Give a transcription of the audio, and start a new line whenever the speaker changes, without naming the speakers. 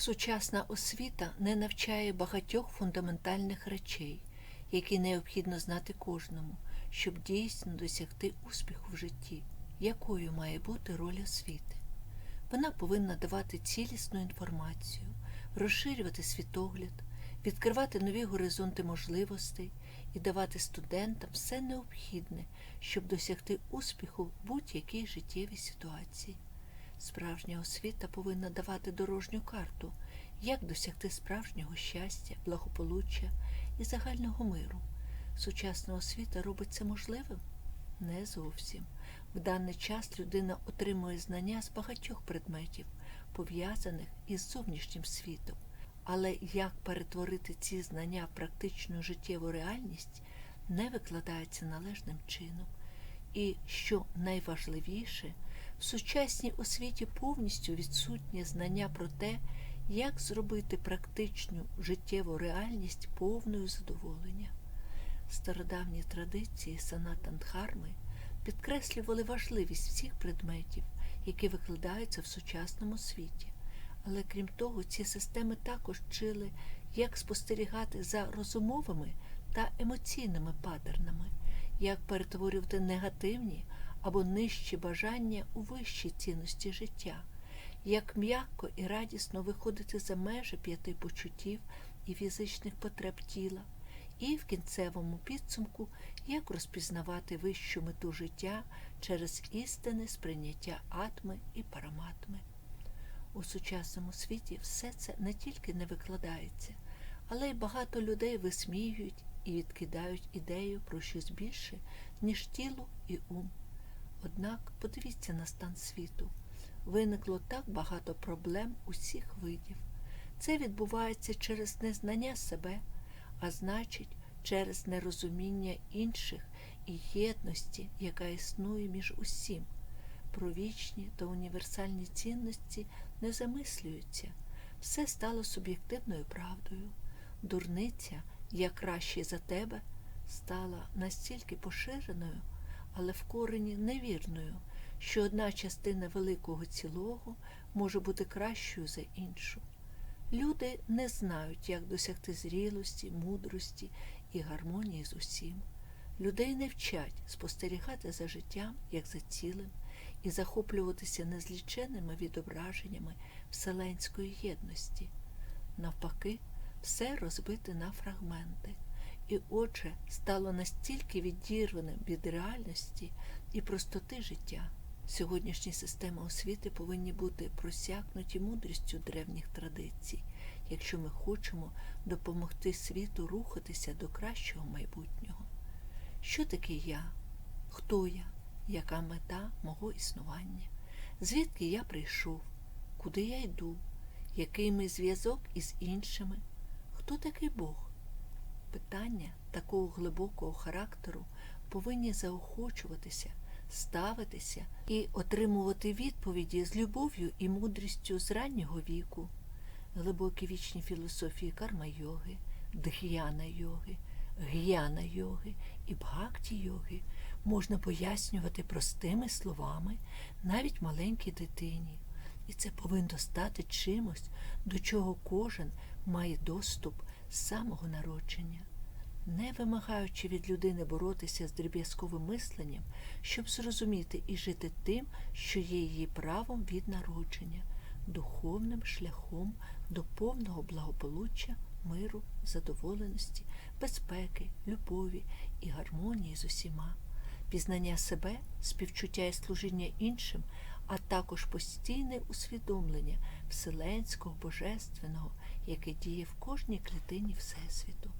Сучасна освіта не навчає багатьох фундаментальних речей, які необхідно знати кожному, щоб дійсно досягти успіху в житті, якою має бути роль освіти. Вона повинна давати цілісну інформацію, розширювати світогляд, відкривати нові горизонти можливостей і давати студентам все необхідне, щоб досягти успіху в будь-якій життєвій ситуації. Справжня освіта повинна давати дорожню карту, як досягти справжнього щастя, благополуччя і загального миру. Сучасна освіта робить це можливим? Не зовсім. В даний час людина отримує знання з багатьох предметів, пов'язаних із зовнішнім світом. Але як перетворити ці знання в практичну життєву реальність, не викладається належним чином. І, що найважливіше, в сучасній освіті повністю відсутнє знання про те, як зробити практичну життєву реальність повною задоволення. Стародавні традиції санатандхарми підкреслювали важливість всіх предметів, які викладаються в сучасному світі. Але крім того, ці системи також вчили, як спостерігати за розумовими та емоційними паттернами, як перетворювати негативні або нижчі бажання у вищі цінності життя, як м'яко і радісно виходити за межі п'яти почуттів і фізичних потреб тіла, і в кінцевому підсумку, як розпізнавати вищу мету життя через істинне сприйняття атми і параматми. У сучасному світі все це не тільки не викладається, але й багато людей висміюють і відкидають ідею про щось більше, ніж тіло і ум. Однак подивіться на стан світу. Виникло так багато проблем усіх видів. Це відбувається через незнання себе, а значить, через нерозуміння інших і єдності, яка існує між усім. Про вічні та універсальні цінності не замислюються. Все стало суб'єктивною правдою. Дурниця, я кращий за тебе, стала настільки поширеною, але в корені невірною, що одна частина великого цілого може бути кращою за іншу. Люди не знають, як досягти зрілості, мудрості і гармонії з усім. Людей не вчать спостерігати за життям як за цілим і захоплюватися незліченими відображеннями вселенської єдності. Навпаки, все розбите на фрагменти, і отже стало настільки відірваним від реальності і простоти життя. Сьогоднішні системи освіти повинні бути просякнуті мудрістю древніх традицій, якщо ми хочемо допомогти світу рухатися до кращого майбутнього. Що таке я? Хто я? Яка мета мого існування? Звідки я прийшов? Куди я йду? Який мій зв'язок із іншими? Хто такий Бог? Питання такого глибокого характеру повинні заохочуватися, ставитися і отримувати відповіді з любов'ю і мудрістю з раннього віку, глибокі вічні філософії карма-йоги, дх'яна йоги, г'яна йоги і бхакті йоги можна пояснювати простими словами навіть маленькій дитині. І це повинно стати чимось, до чого кожен має доступ самого народження, не вимагаючи від людини боротися з дріб'язковим мисленням, щоб зрозуміти і жити тим, що є її правом від народження, духовним шляхом до повного благополуччя, миру, задоволеності, безпеки, любові і гармонії з усіма. Пізнання себе, співчуття і служіння іншим, а також постійне усвідомлення Вселенського Божественного, яке діє в кожній клітині Всесвіту.